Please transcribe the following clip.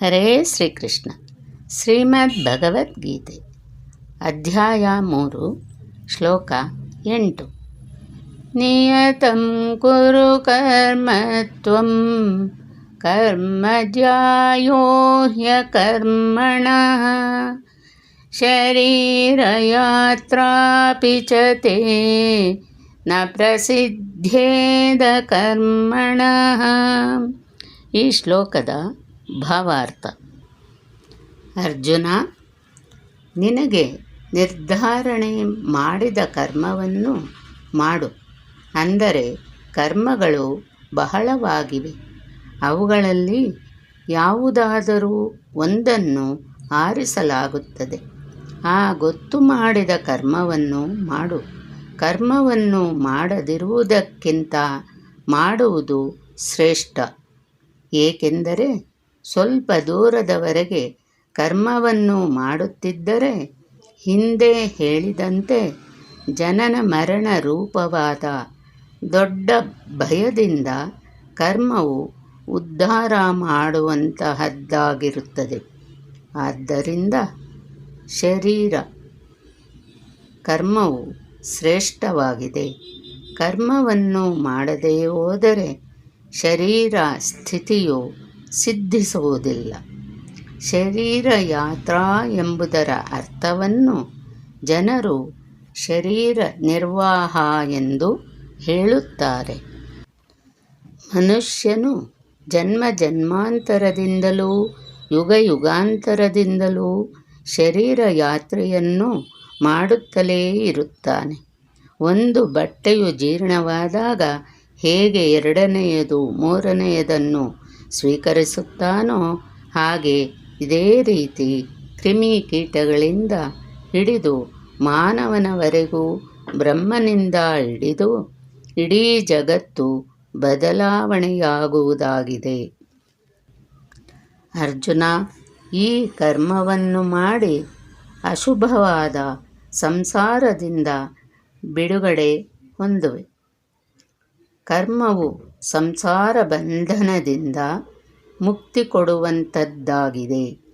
ಹರೇ ಶ್ರೀಕೃಷ್ಣ. ಶ್ರೀಮದ್ ಭಗವದ್ಗೀತೆ, ಅಧ್ಯಾಯ ಮೂರು, ಶ್ಲೋಕ ಎಂಟು. ನಿಯತಂ ಕುರು ಕರ್ಮತ್ವ, ಕರ್ಮ ಜ್ಯಾಯೋ ಹ್ಯಕರ್ಮಣಃ ಶರೀರಯಾತ್ರಾಪಿ ಚ ನ ಪ್ರಸಿದ್ಧೇದ ಕರ್ಮಣ. ಈ ಶ್ಲೋಕದ ಭಾವಾರ್ಥ. ಅರ್ಜುನ, ನಿನಗೆ ನಿರ್ಧಾರಣೆ ಮಾಡಿದ ಕರ್ಮವನ್ನು ಮಾಡು. ಅಂದರೆ ಕರ್ಮಗಳು ಬಹಳವಾಗಿವೆ. ಅವುಗಳಲ್ಲಿ ಯಾವುದಾದರೂ ಒಂದನ್ನು ಆರಿಸಲಾಗುತ್ತದೆ. ಆ ಗೊತ್ತು ಮಾಡಿದ ಕರ್ಮವನ್ನು ಮಾಡು. ಕರ್ಮವನ್ನು ಮಾಡದಿರುವುದಕ್ಕಿಂತ ಮಾಡುವುದು ಶ್ರೇಷ್ಠ. ಏಕೆಂದರೆ ಸ್ವಲ್ಪ ದೂರದವರೆಗೆ ಕರ್ಮವನ್ನು ಮಾಡುತ್ತಿದ್ದರೆ ಹಿಂದೆ ಹೇಳಿದಂತೆ ಜನನ ಮರಣ ರೂಪವಾದ ದೊಡ್ಡ ಭಯದಿಂದ ಕರ್ಮವು ಉದ್ಧಾರ ಮಾಡುವಂತಹದ್ದಾಗಿರುತ್ತದೆ. ಆದ್ದರಿಂದ ಶರೀರ ಕರ್ಮವು ಶ್ರೇಷ್ಠವಾಗಿದೆ. ಕರ್ಮವನ್ನು ಮಾಡದೇ ಹೋದರೆ ಶರೀರ ಸ್ಥಿತಿಯು ಸಿದ್ಧಿಸುವುದಿಲ್ಲ. ಶರೀರ ಯಾತ್ರಾ ಎಂಬುದರ ಅರ್ಥವನ್ನು ಜನರು ಶರೀರ ನಿರ್ವಾಹ ಎಂದು ಹೇಳುತ್ತಾರೆ. ಮನುಷ್ಯನು ಜನ್ಮ ಜನ್ಮಾಂತರದಿಂದಲೂ ಯುಗ ಯುಗಾಂತರದಿಂದಲೂ ಶರೀರ ಯಾತ್ರೆಯನ್ನು ಮಾಡುತ್ತಲೇ ಇರುತ್ತಾನೆ. ಒಂದು ಬಟ್ಟೆಯು ಜೀರ್ಣವಾದಾಗ ಹೇಗೆ ಎರಡನೆಯದು ಮೂರನೆಯದನ್ನು ಸ್ವೀಕರಿಸುತ್ತಾನೋ? ಹಾಗೆ ಇದೇ ರೀತಿ ಕ್ರಿಮಿಕೀಟಗಳಿಂದ ಹಿಡಿದು ಮಾನವನವರೆಗೂ ಬ್ರಹ್ಮನಿಂದ ಹಿಡಿದು ಇಡೀ ಜಗತ್ತು ಬದಲಾವಣೆಯಾಗುವುದಾಗಿದೆ. ಅರ್ಜುನ, ಈ ಕರ್ಮವನ್ನು ಮಾಡಿ ಅಶುಭವಾದ ಸಂಸಾರದಿಂದ ಬಿಡುಗಡೆ ಹೊಂದುವೆ. ಕರ್ಮವು ಸಂಸಾರ ಬಂಧನದಿಂದ ಮುಕ್ತಿ ಕೊಡುವಂಥದ್ದಾಗಿದೆ.